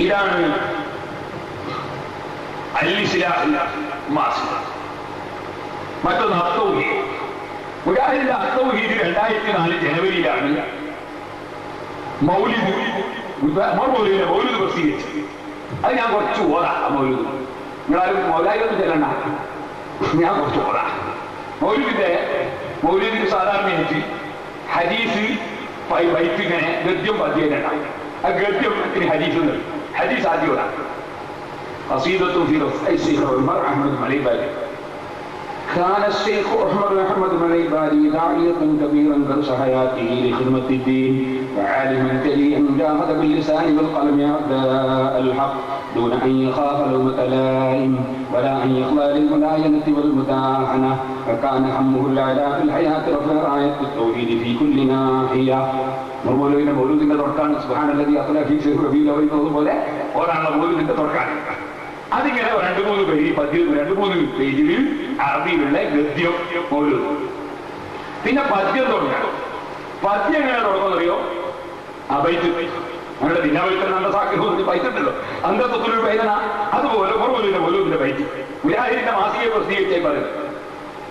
ഇതാണ് മറ്റൊന്ന് അത്തൗഹീദ്. അത്തൗഹീദ് രണ്ടായിരത്തി നാല് ജനുവരിയിലാണ് മൗലിദ് മൗലൂദിനെ മൗലിദ് പ്രസിദ്ധീകരിച്ചത്. അത് ഞാൻ കുറച്ച് ഓതാ മൗലൂദ്. നിങ്ങളാരും മൗലായൊന്നും ചെല്ലണ്ട. ഞാൻ കുറച്ച് ഓതാ. മൗലിദിന്റെ മൗലിദിന് സാധാരണ എനിക്ക് ഹരീസ് വൈറ്റിങ്ങനെ ഗദ്യം പദ്യം ആ ഗദ്യം ഹരീസ് ഹദീസ് حديث عدي ولا. قصيدة في رفع الشيخ عمر أحمد علي بالي كان الشيخ أحمد أحمد مليبالي داعية كبيرا درس حياته لخدمة الدين وعالما جليا جاهد باللسان والقلم أعداء الحق دون أن يخاف لومة لائم ولا أن يخضع للملاينة والمداهنة فكان همه الإعلاء في الحياة رفع راية التوحيد في كل ناحية മൗലവിന്റെ മൗലൂദിന്റെ തുടക്കാണ് സുഹാനല്ലതി അത്തലാഫി റബീലവൈന്നത് പോലെ ഒരാളുടെ മൗലൂദിന്റെ തുടക്കാണ് അതിങ്ങനെ രണ്ട് മൂന്ന് പേജ് പദ്യം രണ്ട് മൂന്ന് പേജിൽ അറബിയിലുള്ള ഗദ്യം മൗലൂദ് പിന്നെ പദ്യം തുടങ്ങണം പദ്യം എങ്ങനെ തുടങ്ങുന്നറിയോ അബൈത്ത് നമ്മുടെ ദിനവൈത്തന അന്തസാക്കി പൈത്തുണ്ടല്ലോ അന്തത്വത്തിലൊരു പൈതന അതുപോലെ മൗലൂദിന്റെ മൗലൂദിന്റെ പൈറ്റ് മുരാഹിന്റെ മാസിക പ്രസിദ്ധീകരിച്ചായി പറയുന്നത്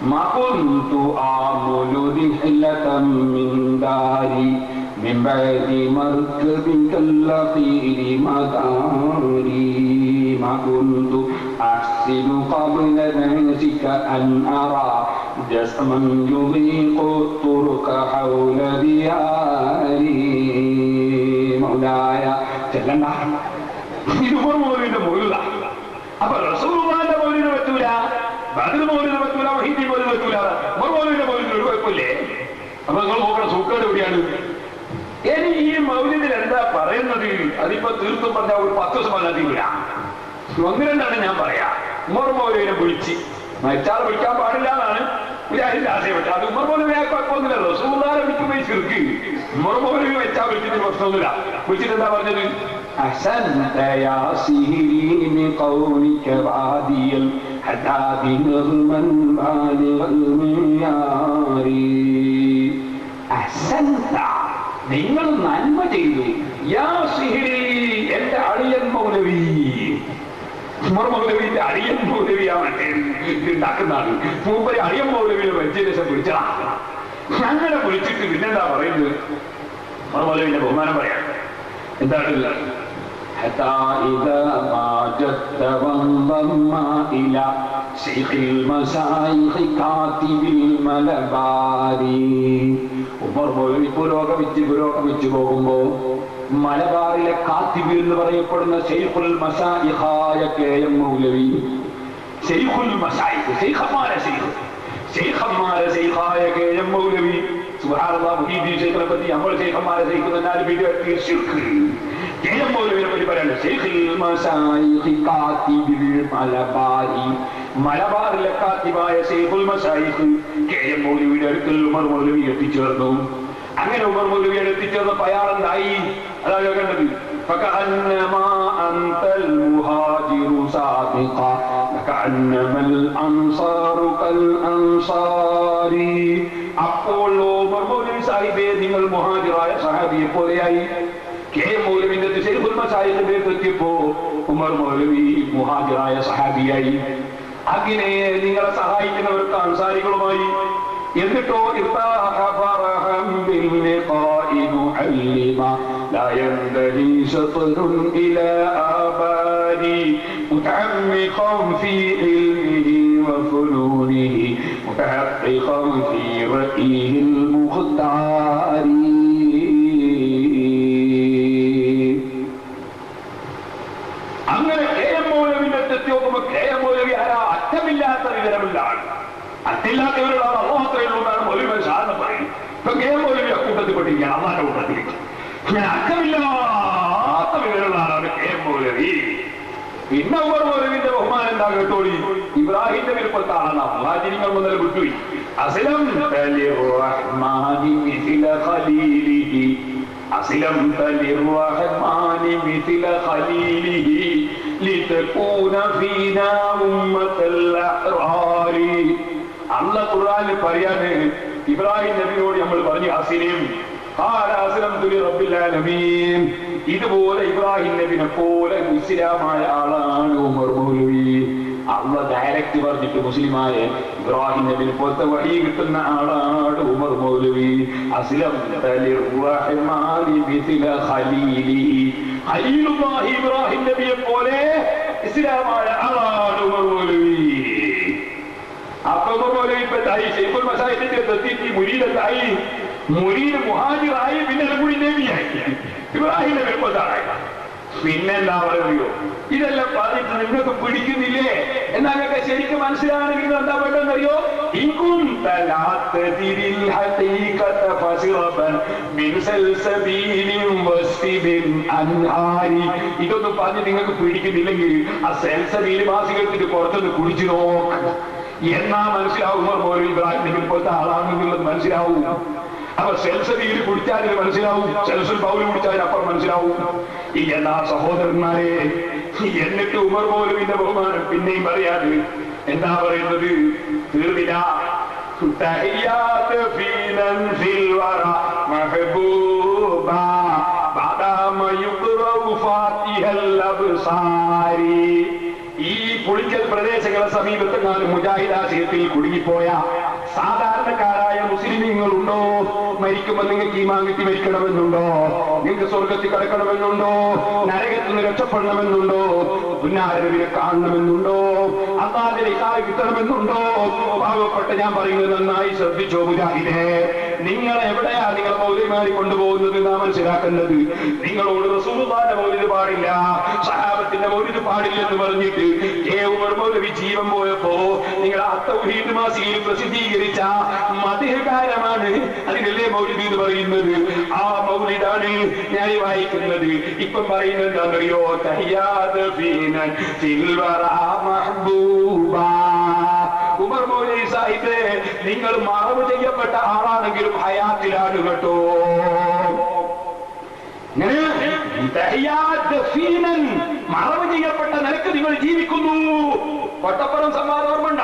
ما كنت آمل رحلة من داري من بعد مركب كاللطير مداري ما كنت أحسن قبل ذلك أن أرى جسما يضيق الطرق حول دياري مولاي ചെല്ലണ്ട ഇത് മൗലിന്റെ മൗലിത അപ്പൊ റസൂലുള്ളാന്റെ മൗലിനെ പറ്റൂല ബദർ മൗലിനെ പറ്റൂല വഹീദി മൗലിനെ പറ്റൂല മൗലിന്റെ മൗലിന് ഒരു കുഴപ്പമില്ലേ അപ്പൊ നിങ്ങൾ നോക്കണ സൂക്കേട് എവിടെയാണ് ഇനി ഈ മൗലിദിൽ എന്താ പറയുന്നത് അതിപ്പോ തീർത്തും പറഞ്ഞ ഒരു പത്ത് ദിവസം പറഞ്ഞാൽ തീരില്ല ഒന്ന് രണ്ടാണ് ഞാൻ പറയാ ഉമർ മൗലവിനെ വിളിച്ച് മരിച്ചാൽ വിളിക്കാൻ പാടില്ല എന്നാണ് മുജാഹിദിന്റെ ആശയപ്പെട്ടത് അത് ഉമർ മൗലവി കുഴപ്പമൊന്നുമില്ലല്ലോ സൂതാരെ വിളിക്കുമ്പോൾ ചെറുക്ക് ഉമർ മൗലവി വെച്ചാൽ വിളിച്ചിട്ട് പ്രശ്നമൊന്നുമില്ല വിളിച്ചിട്ട് എന്താ പറഞ്ഞത് أحسنت يا سهري بقولك بعدي الحداد نغما بالغ المعيار أحسنت നിങ്ങൾ നന്മ ചെയ്തു യാ സിഹിരി എന്റെ അളിയൻ മൗലവി ഉമർ മൗലവിന്റെ അടിയൻ മൗലവിയാണ് ഉണ്ടാക്കുന്നതാണ് മൂപ്പര് അടിയൻ മൗലവിയുടെ പരിചയദേശം വിളിച്ചതാ. ഞങ്ങളെ വിളിച്ചിട്ട് പിന്നെന്താ പറയുന്നത്? ഉമർ ബഹുമാനം പറയാം. എന്താണ് ഉമർ മൗലവി പുരോഗമിച്ച് പുരോഗമിച്ചു പോകുമ്പോ മലബാറിലെ കാത്തിബി എന്ന് പറയപ്പെടുന്ന ഷെയ്ഖുൽ മസായിഹായ കെ എം മൗലവി. ഷെയ്ഖുൽ മസായിഖ് ഷെയ്ഖന്മാരെ ഷെയ്ഖ് ഷെയ്ഖന്മാരെ ഷെയ്ഖായ കെ എം മൗലവി. സുബ്ഹാനല്ലാഹ് മുഹീദ്ദീൻ ഷെയ്ഖിനെ പറ്റി നമ്മൾ ഷെയ്ഖന്മാരെ ഷെയ്ഖുന്നാൽ ബിദ്അത്ത് ഷിർക്ക് കെ എം മൗലവിനെ പറ്റി പറയാണ് ഷെയ്ഖുൽ മസായിഖ് കാത്തിബിൽ മലബാരി. മലബാറിലെ കാത്തിബായ ഷെയ്ഖുൽ മസായിഖ് കെ എം മൗലവിയുടെ അടുക്കൽ ഉമർ മൗലവി എത്തിച്ചേർന്നു. അങ്ങനെ ഉമർ മൗലവിയുടെ എത്തിച്ചേർന്നപ്പോ അയാൾ എന്തായി അതാ കേൾക്കേണ്ടത് فكأنما أنت المهاجر سابقا فكأنما الأنصار كالأنصار അപ്പോൾ ഉമർ മൗലവി സാഹിബെ നിങ്ങൾ മുഹാജിറായ സഹാബിയെ പോലെയായി കെ മൗലവിന്റെ ഷെയ്ഖുൽ മസായിഖിന്റെ എത്തിയപ്പോ ഉമർ മൗലവി മുഹാജിറായ സഹാബിയായി അങ്ങനെ നിങ്ങളെ സഹായിക്കുന്നവർക്ക് അൻസാരികളുമായി എന്നിട്ടോ ഇർതാഹ ഫറഹം باللقاء معلما لا ينبغي شطر إلى آباني متعمقا في علمه وفنونه متحققا في رأيه المختار അങ്ങനെ കെ എം മൗലവിന്റെ എത്തി നോക്കുമ്പോ കെ എം മൗലവി ആരാ അറ്റമില്ലാത്ത വിവരമില്ല ആൾ അറ്റില്ലാത്ത വിവരമുള്ള അള്ളാഹത്രേ ഉള്ളതാണ് മൗലവി സാറിന് പറയും ഇപ്പൊ കെ എം മൗലവി അക്കൂട്ടത്തിൽ പെട്ടിരിക്കുകയാണ് അള്ളാന്റെ കൂട്ടത്തിലേക്ക് ഞാൻ അറ്റമില്ലാത്ത വിവരമുള്ള ആളാണ് കെ എം മൗലവി പിന്നെ ഉമർ മൗലവിന്റെ ബഹുമാനം എന്താ കേട്ടോളി ഇബ്രാഹിമിന്റെ വിരുപ്പത്തെ ആളാണ് അള്ളാഹിരിങ്ങൾ മുതൽ വിട്ടുപോയി അസിലം റഹ്മാനി മിഥില ഖലീലിഹി أسلمت للرحمن مثل خليله لتكون فينا أمة الأحرار അല്ല ഖുർആനിൽ പറയാണ് ഇബ്രാഹിം നബിയോട് നമ്മൾ പറഞ്ഞു അസിലിം ഇതുപോലെ ഇബ്രാഹിം നബിനെ പോലെ മുസ്ലിമായ ആളാണ് ഉമർ മൗലവി. അള്ള ഡയറക്റ്റ് പറഞ്ഞിട്ട് മുസ്ലിമായ ഇബ്രാഹിം നബിനെ പോലത്തെ വഴി കിട്ടുന്ന ആളാണ് ഉമർ മൗലവി. അസ്ലം ഇബ്രാഹിം നബിയെ പോലെ ഇസ്ലാമായ ആളാണ് ഉമർ മൗലവി. അപ്പൊ ഉമർ മൗലവി ഇപ്പൊ തായി ശൈഖുൽ മസാഹിദിന്റെ മുരീദത്തായി മുരീദ് മുഹാജിറായി പിന്നെ കൂടി ദേവിയായി ഇബ്രാഹിം നബി പോലത്താളായി പിന്നെന്താ പറയുകയോ ഇതെല്ലാം പറഞ്ഞിട്ട് നിങ്ങൾക്ക് പിടിക്കുന്നില്ലേ? എന്നാലൊക്കെ ശരിക്കും മനസ്സിലാണെങ്കിൽ എന്താ വേണ്ടെന്നറിയോ ഇക്കും ഇതൊന്നും പറഞ്ഞ് നിങ്ങൾക്ക് പിടിക്കുന്നില്ലെങ്കിൽ ആ സെൽസബീൽ വാസികൾക്ക് പുറത്തുനിന്ന് കുടിച്ചു നോക്ക്. എന്നാ മനസ്സിലാവും പോലെ ഇബ്രാഹിം നബി പോലത്തെ ആളാണെന്നുള്ളത് മനസ്സിലാവും. അപ്പൊ സെൽസരിയിൽ കുടിച്ചാൽ ഇത് മനസ്സിലാവും. സെൽസൽ ബൗൽ കുടിച്ചാലും അപ്പുറം മനസ്സിലാവും. ഈ എല്ലാ സഹോദരന്മാരെ എന്നിട്ട് ഉമർ പോലും ഇതിന്റെ ബഹുമാനം. പിന്നെയും പറയാത് എന്താ പറയുന്നത്? തീർന്നില്ല. ഈ പുളിക്കൽ പ്രദേശങ്ങളെ സമീപത്തെങ്ങാനും മുജാഹിദാശയത്തിൽ കുടുങ്ങിപ്പോയ സാധാരണക്കാരായ മുസ്ലിമീങ്ങളുണ്ടോ? മരിക്കുമ്പോൾ നിങ്ങൾക്ക് ഈ കിട്ടി മരിക്കണമെന്നുണ്ടോ നിങ്ങൾക്ക് സ്വർഗത്തിൽ കിടക്കണമെന്നുണ്ടോ? നരകത്തിൽ നിന്ന് രക്ഷപ്പെടണമെന്നുണ്ടോ? പുന്നാരവിനെ കാണണമെന്നുണ്ടോ? അതാതിനെ കായ് കിട്ടണമെന്നുണ്ടോ? പാവപ്പെട്ട ഞാൻ പറയുന്നത് നന്നായി ശ്രദ്ധിച്ചോ മുജാഹിദേ നിങ്ങൾ എവിടെയാ നിങ്ങൾ മൗലിമാരി കൊണ്ടുപോകുന്നത് നാം മനസ്സിലാക്കുന്നത് നിങ്ങളോട് റസൂലുള്ളാന്റെ മൗലിത് പാടില്ല. സഹാബത്തിന്റെ മൗലിത് പാടില്ല എന്ന് പറഞ്ഞിട്ട് ഏ ഉമർ മൗലവി ജീവൻ പോയപ്പോ നിങ്ങൾ ആ തൗഹീദ് മാസികയിൽ പ്രസിദ്ധീകരിച്ച മതികാരമാണ് അതിനല്ലേ മൗലിദ് എന്ന് പറയുന്നത്? ആ മൗലിദാണ് ഞാൻ വായിക്കുന്നത്. ഇപ്പം പറയുന്നത് എന്താണെന്നറിയോ? ഉമർ നിങ്ങൾ മറവ് ചെയ്യപ്പെട്ട ആളാണെങ്കിലും ഹയാത്തിലാണ് കേട്ടോ. മറവ് ചെയ്യപ്പെട്ട നിലയ്ക്ക് നിങ്ങൾ ജീവിക്കുന്നു. കൊട്ടപ്പുറം സമാധാനമുണ്ട ഓർമ്മണ്ട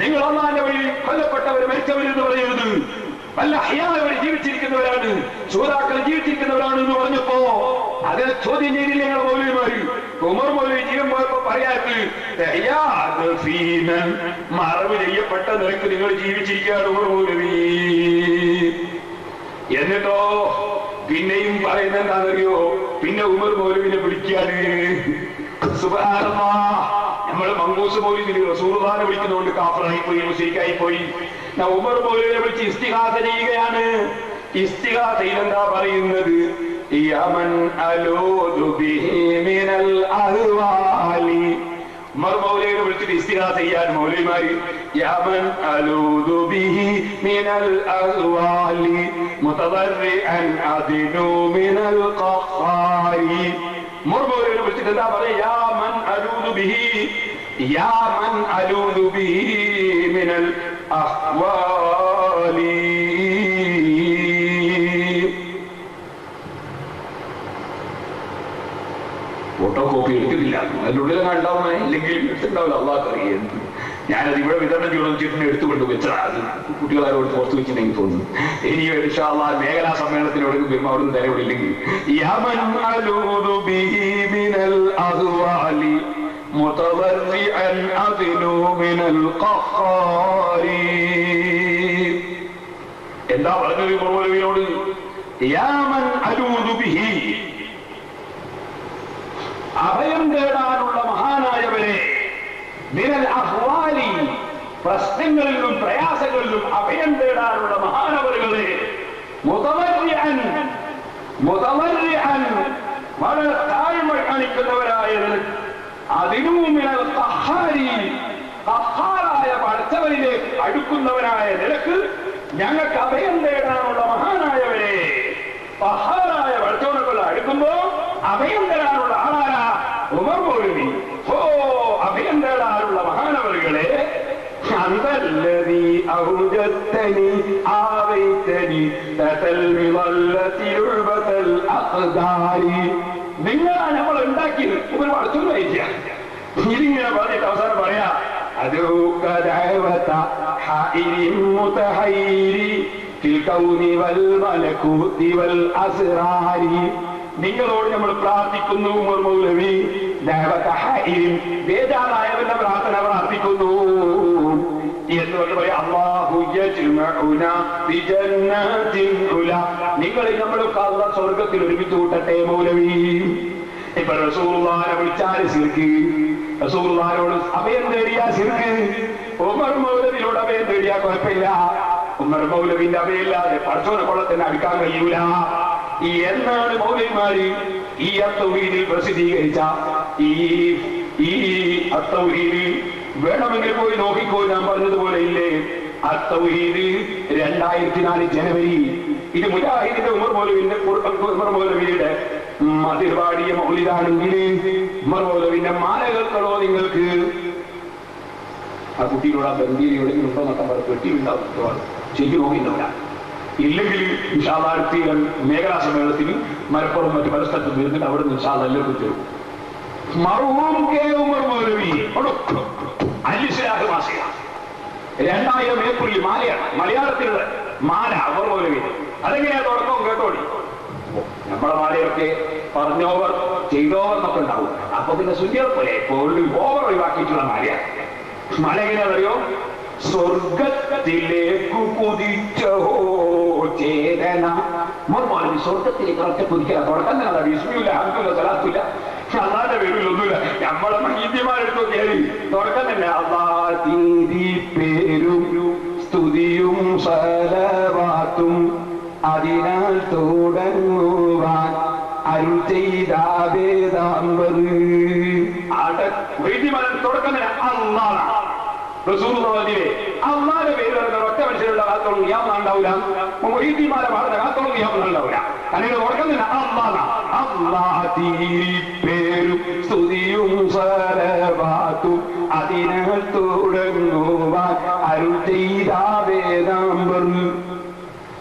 നിങ്ങൾ അള്ളാന്റെ വഴി കൊല്ലപ്പെട്ടവർ മരിച്ചവരെന്ന് പറയരുത് വല്ല ഹയാവർ ജീവിച്ചിരിക്കുന്നവരാണ്. സൂതാക്കൾ ജീവിച്ചിരിക്കുന്നവരാണ് എന്ന് പറഞ്ഞപ്പോ അതിനെ ചോദ്യം ചെയ്തില്ല ഞങ്ങൾ മൗലവിമാര്? ഉമർ മൗലവി ജീവൻ പോയപ്പോ പറയാത്ത്. മറവ് ചെയ്യപ്പെട്ട നിലയ്ക്ക് നിങ്ങൾ ജീവിച്ചിരിക്കുകയാണ് ഉമർ മൗലവി. എന്നിട്ടോ പിന്നെയും പറയുന്ന എന്താണെന്നറിയോ പിന്നെ ഉമർ മൗലവിനെ വിളിക്കാണ് നമ്മൾ മങ്കൂസ് മൗലിദിന് റസൂർദാനെ വിളിക്കുന്നതുകൊണ്ട് കാഫറായി പോയി മുസ്ലിക്കായി പോയി ഉമർ മൗലവിനെ വിളിച്ച് ഇസ്തിഹാസ ചെയ്യുകയാണ്. ഇസ്തിഹാസയിൽ എന്താ പറയുന്നത്? ഉമർ മൗലവിനെ വിളിച്ചിട്ട് ഇസ്തിഹാസ ചെയ്യാൻ മൗലവിമാര് യമൻ അലൂദു ബിഹി മിനൽ അഹ്വാലി മുതദർരിഅൻ അദിനു മിനൽ ഖഖാരി ഉമർ മൗലവിനെ വിളിച്ചിട്ട് എന്താ പറയാ യാമൻ അലൂദു ബിഹി യാമൻ അലൂദു ബിഹി മിനൽ അഹ്വാലി ഫോട്ടോ എടുക്കുന്നില്ല അതിനുള്ളിൽ ഉണ്ടാവുന്ന ഇല്ലെങ്കിൽ എടുത്തിട്ടുണ്ടാവില്ല അള്ളാഹ് അറിയാം ഞാനത് ഇവിടെ വിതരണം ചെയ്യണം വെച്ചിട്ട് എടുത്തുകൊണ്ട് വെച്ചതാണ് അത് കുട്ടികളാരോട് പുറത്തു വെച്ചിട്ടുണ്ടെങ്കിൽ തോന്നുന്നു ഇനി ഇൻഷാല്ലാ മേഖലാ സമ്മേളനത്തിനോട് വരുമ്പോൾ അവിടെ നിന്ന് തരവിടില്ലെങ്കിൽ യമൻ അലൂദു ബിഹി മിനൽ അഹ്വാലി متضرعا أذنو من القهار എന്താ പറഞ്ഞത് മൗലവിയോട് യാമൻ അലൂദു ബിഹി അഭയം തേടാനുള്ള മഹാനായവരെ. മിനൽ അഹ്വാലി പ്രശ്നങ്ങളിലും പ്രയാസങ്ങളിലും അഭയം തേടാനുള്ള മഹാനവരുകളെ. വളരെ താഴ്മ കാണിക്കുന്നവരായത് കഹാറായ പടച്ചവരിലേക്ക് അടുക്കുന്നവരായ നിലയ്ക്ക് ഞങ്ങൾക്ക് അഭയം തേടാനുള്ള മഹാനായവരെ. പഹാറായ പടച്ചവനക്കുള്ള അടുക്കുമ്പോ അഭയം തേടാനുള്ള ആളാരാ ഉമർ മൗലവി ഓ അഭയം തേടാനുള്ള മഹാനവറുകളെ അന്തല്ലതി ഔജത്തനി ആവൈത്തനി തതൽ മിളല്ലത്തിലുൾബതൽ അഖ്ദാരി നിങ്ങളാണ് നമ്മൾ ഉണ്ടാക്കിയത് ഒരു വളർത്തു ഇതിങ്ങനെ പറഞ്ഞിട്ട് അവസാനം പറയാ حائر متحير في الكون والملكوت والأسرار നിങ്ങളോട് നമ്മൾ പ്രാർത്ഥിക്കുന്നു ബേജാറായവന്റെ പ്രാർത്ഥന പ്രാർത്ഥിക്കുന്നു. നിങ്ങളെ നമ്മളൊക്കെ അള്ള സ്വർഗത്തിൽ ഒരുമിച്ച് കൂട്ടട്ടെ മൗലവി. ഇപ്പൊ റസൂർവാര വിളിച്ചാൽ സിർക്ക്. റസൂർവാരോട് അഭയം തേടിയാ സിർക്ക്. ഉമർ മൗലവിയോട് അഭയം തേടിയാ കുഴപ്പമില്ല. ഉമർ മൗലവിന്റെ അഭയമില്ലാതെ പടച്ചോനെ കൊള്ളത്തിന് അടുക്കാൻ കഴിയൂല. എന്നാണ് മൗലവിമാര് ഈ അത്തൗഹീദിൽ പ്രസിദ്ധീകരിച്ച ഈ ഈ അത്തൗഹീദ് വേണമെങ്കിൽ പോയി നോക്കിക്കോ ഞാൻ പറഞ്ഞതുപോലെ ഇല്ലേ? അത്തൗഹീദ് രണ്ടായിരത്തി നാല് ജനുവരി. ഇത് മുജാഹിദിന്റെ ഉമർ മൗലവിന്റെ ഉമർ മൗലവിയുടെ മതിർവാടിയ മൗലിതാണെങ്കിൽ ഉമർ മൗലവിന്റെ മാലകൾക്കളോ നിങ്ങൾക്ക്? ആ കുട്ടിയിലുള്ള ബന്ധിയിൽ എവിടെയെങ്കിലും ഉണ്ടോ എന്നൊക്കെ പറഞ്ഞു കെട്ടിയുണ്ടാവും ഇല്ലെങ്കിൽ വിശാലാർത്ഥികൾ മേഖലാ സമ്മേളനത്തിൽ മലപ്പുറം മറ്റു പല സ്ഥലത്തും വരുന്നിട്ട് അവിടെ നിന്ന് വിശാല എല്ലാവർക്കും തരും രണ്ടായിരം ഏപ്രിൽ മാലയാണ്. മലയാളത്തിലുള്ള മാല മൗലവി. അതെങ്ങനെയാ തുടക്കം കേട്ടോടി? നമ്മളെ മാലയൊക്കെ പറഞ്ഞോവർ ചെയ്തോവർ എന്നൊക്കെ ഉണ്ടാവും. അപ്പൊ പിന്നെ സുന്ദർ പോലെ ഓവർ ഒഴിവാക്കിയിട്ടുള്ള മാലയാണ്. മല എങ്ങനെയാണെന്നറിയോ? സ്വർഗത്തിലേക്ക് കുതിച്ചോ ചേരന മോർമോലി സ്വർഗത്തിലേക്ക് ഒറ്റ കുതിക്കല തുടക്കം തന്നെ അതാ വിസ്മില്ല അഹമ്മദില്ല സലാത്തില്ല അള്ളാന്റെ പേരിലൊന്നുമില്ല നമ്മളെ മഹീദ്യമാരെടുത്തോ കയറി. തുടക്കം തന്നെ അള്ളാ തീരി പേരും സ്തുതിയും സലവാത്തും അതിനാൽ തുടങ്ങുവാൻ അരുൾ ചെയ്ത വേദാംബർ വൈദ്യമലൻ തുടക്കം തന്നെ അള്ളാണ് റസൂലുള്ളാഹിയെ അള്ളാന്റെ പേര് പറയുന്ന ഒറ്റ മനുഷ്യരുള്ള കാത്തോളം യാതൊന്നും ഉണ്ടാവില്ല മൊഹീദ്ദിമാരെ പാടുന്ന കാത്തോളം യാതൊന്നും ഉണ്ടാവില്ല അല്ലെങ്കിൽ ഉറക്കം അള്ളാന അള്ളാഹ പേരും സ്തുതിയും സരവാത്തും അതിനാൽ തുടങ്ങുവാൻ അരുൾ ചെയ്ത വേദാംബർ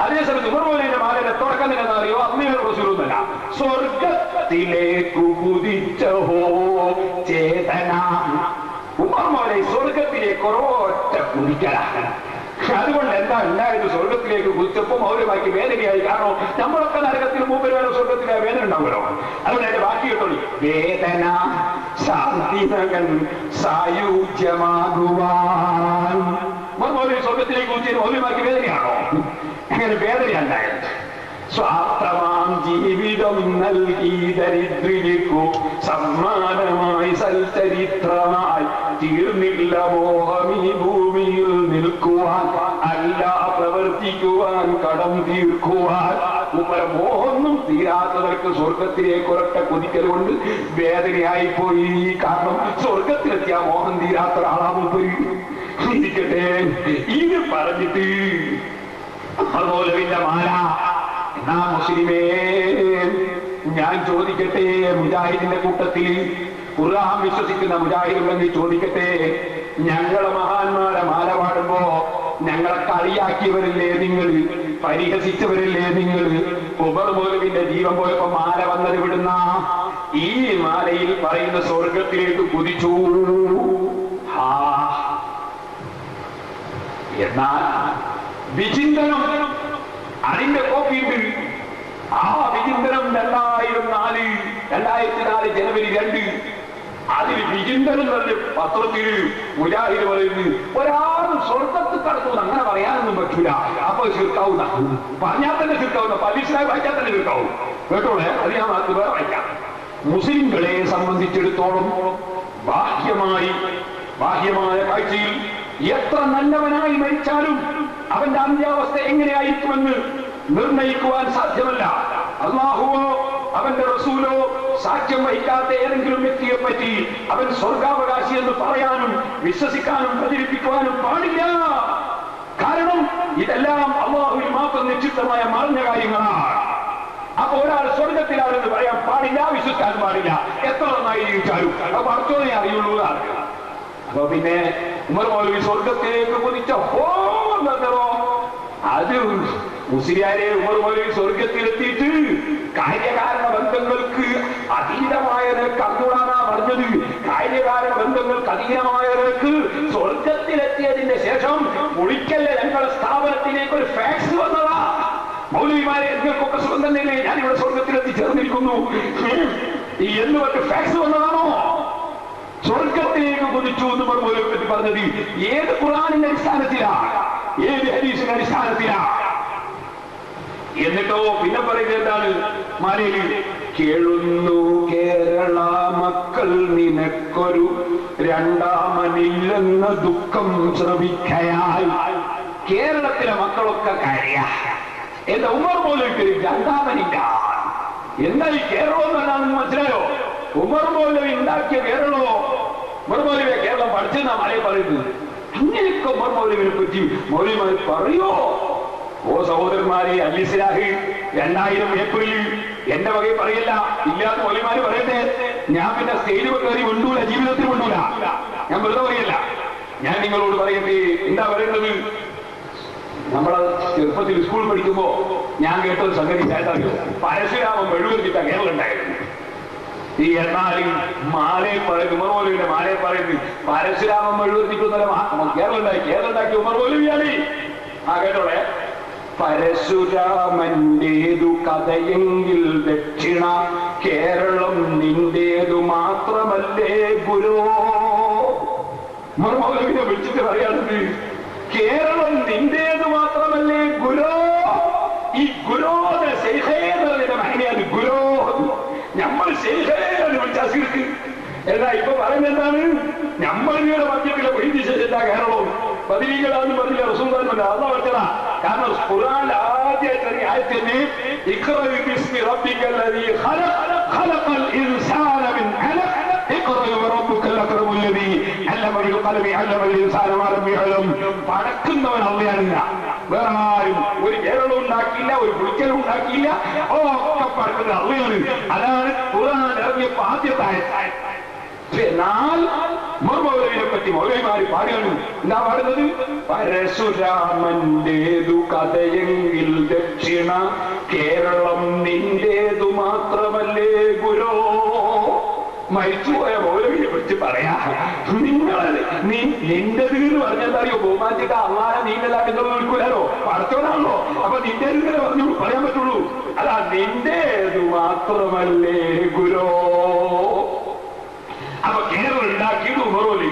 അതേസമയം ഉമർമോലിന്റെ മാലയുടെ തുടക്കം അറിയോ അമ്മയുടെ റസൂലൊന്നല്ല സ്വർഗത്തിലേക്ക് കുതിച്ചഹോ ചേതന. ഉമർമോലെ സ്വർഗത്തിലേക്ക് ഒരൊറ്റ പക്ഷെ അതുകൊണ്ട് എന്താ ഉണ്ടായത്? സ്വർഗത്തിലേക്ക് കുതിച്ചപ്പോ മൗര്യമാക്കി വേദനയായി. കാരണം നമ്മളൊക്കെ നരകത്തിൽ മുമ്പ് വരെ സ്വർഗത്തിലെ വേദന ഉണ്ടാവുമല്ലോ. അതുകൊണ്ട് എന്റെ ബാക്കി കിട്ടുള്ളൂ വേദന ശാന്തിനകൻ സായുജ്യമാകുവാൻ. സ്വർഗത്തിലേക്ക് കുത്തി മൗര്യമാക്കി വേദനയാണോ? അങ്ങനെ വേദന ഉണ്ടായത് സ്വാർത്ഥമാം ജീവിതം നൽകി ദരിദ്രിക്കു സമ്മാനമായി സൽചരിത്രമായി തീർന്നില്ല മോഹമി ഭൂമിയിൽ നിൽക്കുവാൻ അല്ല പ്രവർത്തിക്കുവാൻ കടം തീർക്കുവാൻ. മോഹമൊന്നും തീരാത്തവർക്ക് സ്വർഗത്തിലേക്ക് ഒരൊറ്റ കുതിക്കൽ കൊണ്ട് വേദനയായി പോയി. കാരണം സ്വർഗത്തിലെത്തിയ മോഹം തീരാത്ത ഒരാളാവും ഇരിക്കട്ടെ ഇത് പറഞ്ഞിട്ട് അതുപോലെ മാല എന്നാ മുസ്ലിമേ ഞാൻ ചോദിക്കട്ടെ മുജാഹിദിന്റെ കൂട്ടത്തിൽ ഖുർആൻ വിശ്വസിക്കുന്ന മുജാഹിദുണ്ടെങ്കിൽ ചോദിക്കട്ടെ ഞങ്ങളെ മഹാന്മാരെ മാല പാടുമ്പോ ഞങ്ങളെ കളിയാക്കിയവരില്ലേ നിങ്ങൾ? പരിഹസിച്ചവരില്ലേ നിങ്ങൾ? ഉപർമോലുവിന്റെ ജീവൻ പോയപ്പോ മാല വന്നത് വിടുന്ന ഈ മാലയിൽ പറയുന്ന സ്വർഗത്തിലേക്ക് കുതിച്ചു. എന്നാൽ വിചിന്തനം അതിന്റെ കോപ്പിയുണ്ട് ആ വിചിന്തനം രണ്ടായിരം നാല് രണ്ടായിരത്തി നാല് ജനുവരി രണ്ട് അതിൽ വിചിന്തനം പറഞ്ഞ പത്രത്തിൽ പറയുന്നു ഒരാൾ സ്വർഗത്ത് കടത്തു അങ്ങനെ പറയാനൊന്നും പറ്റൂല. അപ്പൊ ചീർക്കാവുന്ന പറഞ്ഞാൽ തന്നെ ചീർക്കാവുന്ന പലിശ വായിച്ചാൽ തന്നെ ചീർക്കാവും കേട്ടോളെ? അത് ഞാൻ വേറെ വായിക്കാം. മുസ്ലിംകളെ സംബന്ധിച്ചിടത്തോളം ബാഹ്യമായി ബാഹ്യമായ കാഴ്ചയിൽ എത്ര നല്ലവനായി മരിച്ചാലും അവന്റെ അന്ത്യാവസ്ഥ എങ്ങനെയായിരിക്കുമെന്ന് നിർണയിക്കുവാൻ സാധ്യമല്ല. അള്ളാഹുവോ അവന്റെ റസൂലോ സാക്ഷ്യം വഹിക്കാത്ത ഏതെങ്കിലും വ്യക്തിയെ അവൻ സ്വർഗാവകാശി എന്ന് പറയാനും വിശ്വസിക്കാനും പ്രചരിപ്പിക്കുവാനും പാടില്ല. കാരണം ഇതെല്ലാം അള്ളാഹുവിൽ മാത്രം നിക്ഷിപ്തമായ മറിഞ്ഞ കാര്യങ്ങളാണ്. അപ്പൊ ഒരാൾ സ്വർഗത്തിലാണെന്ന് പറയാൻ പാടില്ല വിശ്വസിക്കാൻ പാടില്ല. എത്ര നന്നായി ജീവിച്ചാലും അപ്പൊ അർത്ഥമേ അറിയുള്ളൂ അപ്പൊ പിന്നെ ഉമർ മൗലവി സ്വർഗത്തിലേക്ക് കുതിച്ച ഹോ എന്നോ അത് മുസ്ലിയാരെ ഉമർ സ്വർഗത്തിലെത്തിയിട്ട് കാര്യകാരണ ബന്ധങ്ങൾക്ക് അതീതമായ നിനക്ക് അങ്ങോടാനാ പറഞ്ഞത്. കാര്യകാരണ ബന്ധങ്ങൾക്ക് അതീതമായ നിനക്ക് സ്വർഗത്തിലെത്തിയതിന്റെ ശേഷം ഒരിക്കലേ ഞങ്ങളുടെ സ്ഥാപനത്തിലേക്ക് ഒരു ഫാക്സ് വന്നതാ. മൗലവിമാരെ നിങ്ങൾക്കൊക്കെ സുഖം തന്നെയല്ലേ? ഞാൻ ഇവിടെ സ്വർഗത്തിലെത്തി ചേർന്നിരിക്കുന്നു. ഈ എന്ന് പറഞ്ഞ ഫാക്സ് വന്നതാണോ? സ്വർഗത്തിലേക്ക് കുതിച്ചു എന്ന് പറഞ്ഞു പറഞ്ഞത് ഏത് ഖുറാനിന്റെ അടിസ്ഥാനത്തിലാ? ഏത് ഹരീസിന്റെ അടിസ്ഥാനത്തിലാണ് എന്നിട്ടോ പിന്നെ പറയുന്നത് എന്താണ്? മലയിൽ കേളുന്നു കേരള മക്കൾ നിനക്കൊരു രണ്ടാമനില്ലെന്ന ദുഃഖം ശ്രമിക്കയാൽ കേരളത്തിലെ മക്കളൊക്കെ കരയ. എന്റെ ഉമർ പോലെ രണ്ടാമനില്ല. എന്താ ഈ കേരളം എന്ന് പറഞ്ഞാൽ മനസ്സിലായോ? ഉമർ പോലെ ഉണ്ടാക്കിയ കേരളമോ? ഉമർ കേരളം പഠിച്ചെന്നാ മലയെ പറയുന്നത്. അങ്ങനെയൊക്കെ ഉമർ മൗലവിനെ പറ്റി മൗലവിമാർ പറയോ ഓ സഹോദരന്മാരെ അല്ലിസ്ലാഹി രണ്ടായിരം ഏപ്രിലിൽ എന്റെ വകയിൽ പറയില്ല ഇല്ലാത്ത മൗലിമാര് പറയട്ടെ. ഞാൻ പിന്നെ സ്റ്റേജ് കയറി വിണ്ടൂല ജീവിതത്തിൽ വിണ്ടൂല ഞാൻ വെറുതെ പറയില്ല. ഞാൻ നിങ്ങളോട് പറയട്ടെ എന്താ പറയുന്നത് നമ്മൾ ചെറുപ്പത്തിൽ സ്കൂൾ പഠിക്കുമ്പോ ഞാൻ കേട്ട ഒരു സംഗതി കേട്ടറിയോ പരശുരാമൻ മെഴുകുന്നിട്ട കേരളം ഉണ്ടായിരുന്നു. ഈ എന്നാലും മാലയെ പറയുന്നു ഉമർ മൗലവിന്റെ മാലയെ പറയുന്നു പരശുരാമൻ മെഴുകുന്നിട്ടുന്നല്ല കേരളം ഉണ്ടായി കേരളം ഉണ്ടാക്കി ഉമർ മൗലവിയാണ് ആ കേട്ടോളെ? പരശുരാമന്റേതു കഥയെങ്കിൽ ദക്ഷിണ കേരളം നിന്റേതു മാത്രമല്ലേ ഗുരു? വിളിച്ചിട്ട് പറയാറുണ്ട് കേരളം നിന്റേത് മാത്രമല്ലേ ഗുരു? ഈ ഗുരോന മഹിമയാണ് ഗുരോ. നമ്മൾ ശൈഖേന്ദ്രനെ വിളിച്ച അസിർക്ക് എന്നാ ഇപ്പൊ എന്താണ്? നമ്മളുടെ മധ്യത്തിലെ വൈദ്യശേഷ കേരളവും. പതിനീകളാന്ന് പറഞ്ഞില്ല. റസൂദാൻ അതാ പറഞ്ഞതാ കാരണം ഖുർആൻ ആദ്യമായിട്ട് ആയത്തിന് ഇഖ്റ ബിസ്മി റബ്ബിക്കല്ലദീ ഖലഖ ഖലഖൽ ഇൻസാന മിൻ അലഖ് اقرأ وربك الأكرم الذي علم بالقلم علم الإنسان ما لم يعلم പടക്കുന്നവൻ അള്ളയാണില്ല വേറെ ആരും ഒരു കേരളം ഉണ്ടാക്കിയില്ല ഒരു പുളിക്കലും ഉണ്ടാക്കിയില്ല ഒക്കെ പടക്കുന്നത് അള്ളയാണ് അതാണ് ഖുർആൻ ഇറങ്ങിയപ്പോ ആദ്യത്തെ ആയത്ത്. മൗലവിനെ പറ്റി മൗലവിമാര് പാടുകയാണ് എന്താ പാടുന്നത്? പരശുരാമന്റേതു കഥയെങ്കിൽ ദക്ഷിണ കേരളം നിന്റേതു മാത്രമല്ലേ ഗുരോ? മരിച്ചുപോയ മൗലവിനെ പറ്റി പറയാ. നിങ്ങളല്ലേ നീ നിന്റേത് എന്ന് പറഞ്ഞാൽ അറിയോ? ബഹുമാനിച്ചിട്ട് അള്ളാനെ നിങ്ങൾ വിൽക്കൂലോ പടച്ചോനാണല്ലോ അപ്പൊ നിന്റെ പറഞ്ഞു പറയാൻ പറ്റുള്ളൂ. അതാ നിന്റേതു മാത്രമല്ലേ ഗുരോ? അപ്പൊ കേരളം ഉണ്ടാക്കിയത് ഉമറോലി.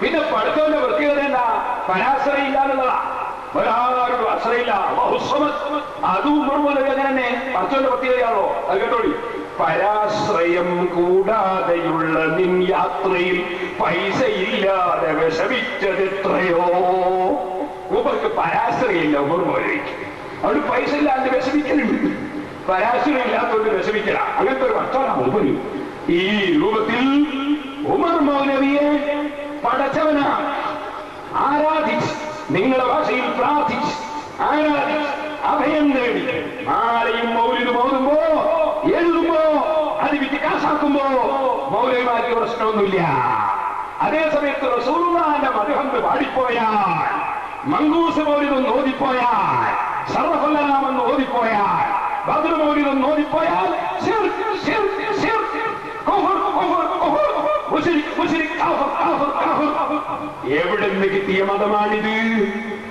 പിന്നെ പഠിത്തവന്റെ പ്രത്യേകത എന്താ? പരാശ്രയില്ല എന്നുള്ളതാ ഒരാളും. അതും തന്നെ പഠിത്തവന്റെ പ്രത്യേകതയാണോ? അത് കേട്ടോളി പരാശ്രയം കൂടാതെയുള്ള നിൻ യാത്രയിൽ പൈസയില്ലാതെ വിഷമിച്ചതെത്രയോ ഉമർക്ക് പരാശ്രയില്ല ഉമർ പോലെ അവിടെ പൈസ ഇല്ലാതെ വിഷമിക്കലുണ്ട്. പരാശ്രയം ഇല്ലാത്തതുകൊണ്ട് വിഷമിക്കല. അങ്ങനത്തെ ഒരു വർത്തമാനം ഈ രൂപത്തിൽ പടച്ചവനാണ് ആരാധിച്ച് നിങ്ങളുടെ ഭാഷയിൽ പ്രാർത്ഥിച്ച് ആരാധിച്ച് അഭയം നേടി. ആരെയും മൗലിന് മോതുമ്പോ എഴുതുമ്പോ അത് വിറ്റ് കാശാക്കുമ്പോ മൗലവിമാർക്ക് പ്രശ്നമൊന്നുമില്ല. അതേ സമയത്ത് റസൂലുള്ളാന്റെ മധുഹം പാടിപ്പോയാൽ മങ്കൂസ് മൗലിതൊന്ന് ഓതിപ്പോയാൽ സർവഫലനാമെന്ന് ഓതിപ്പോയാൽ ബദ്രമൗലിതൊന്ന് ഓതിപ്പോയാൽ എവിടെ കിട്ടിയ മതമാണിത്?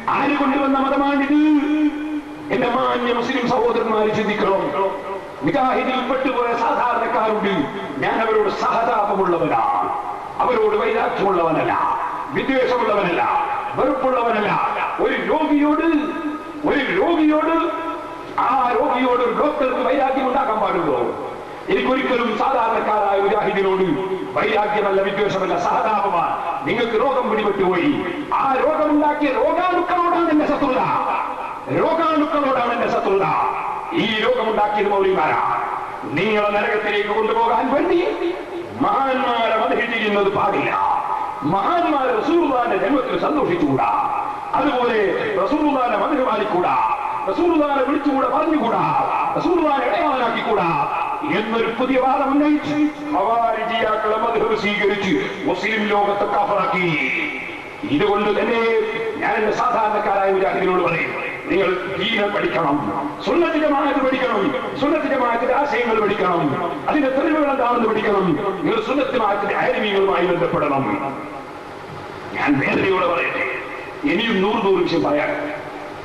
ആര് കൊണ്ടുവന്ന മതമാണിത്? എന്റെ മാന്യ മുസ്ലിം സഹോദരന്മാർ ചിന്തിക്കണം. നിഗാഹിതിൽ പെട്ടുപോയ സാധാരണക്കാരുണ്ട്. ഞാൻ അവരോട് സഹതാപമുള്ളവനാണ് അവരോട് വൈരാഗ്യമുള്ളവനല്ല. വിദ്വേഷമുള്ളവനല്ല. വെറുപ്പുള്ളവനല്ല. ഒരു രോഗിയോട് ഒരു രോഗിയോട് ആ രോഗിയോട് ഡോക്ടർക്ക് വൈരാഗ്യം ഉണ്ടാക്കാൻ പാടുള്ളൂ എനിക്കൊരിക്കലും സാധാരണക്കാരായ മുജാഹിദിനോട് വൈരാഗ്യമല്ല വിദ്വേഷമല്ല സഹതാപമാണ്. നിങ്ങൾക്ക് രോഗം പിടിപെട്ടുപോയി. ആ രോഗമുണ്ടാക്കിയ രോഗാണുക്കളോടാണ് എന്റെ ശത്രുത. രോഗാണുക്കളോടാണ് എന്റെ ശത്രുത. ഈ രോഗമുണ്ടാക്കിയത് മൗലിമാരാ. നിങ്ങളെ നരകത്തിലേക്ക് കൊണ്ടുപോകാൻ വേണ്ടി മഹാന്മാരെ മതഹിച്ചിരുന്നത് പാടില്ല. മഹാന്മാരെ റസൂർദാന്റെ ജന്മത്തിൽ സന്തോഷിച്ചുകൂടാ. അതുപോലെ റസൂലുള്ളാനെ മതിഹുമാനിക്കൂടാ റസൂർദാനെ വിളിച്ചുകൂടെ പറഞ്ഞുകൂടാ. റസൂർദാനെ ഇടയാളനാക്കിക്കൂടാ. എന്നൊരു പുതിയ വാദം ഉന്നയിച്ച് ഹവാരിജിയാക്കളെ മധുരം സ്വീകരിച്ച് മുസ്ലിം ലോകത്തെ കഫറാക്കി. ഇതുകൊണ്ട് തന്നെ ഞാൻ എന്റെ സാധാരണക്കാരായ മുജാഹിദിനോട് പറയും നിങ്ങൾ ദീനം പഠിക്കണം സുന്നത്തി ജമാഅത്ത് പഠിക്കണം സുന്നത്തി ജമാഅത്തിന്റെ ആശയങ്ങൾ പഠിക്കണം അതിന്റെ തെളിവുകൾ എന്താണെന്ന് പഠിക്കണം നിങ്ങൾ സുന്നത്തി ജമാഅത്തിന്റെ ആരവീകളുമായി ബന്ധപ്പെടണം. ഞാൻ വേദനയോടെ പറയട്ടെ ഇനിയും നൂറ് നൂറ് വിഷയം പറയാം.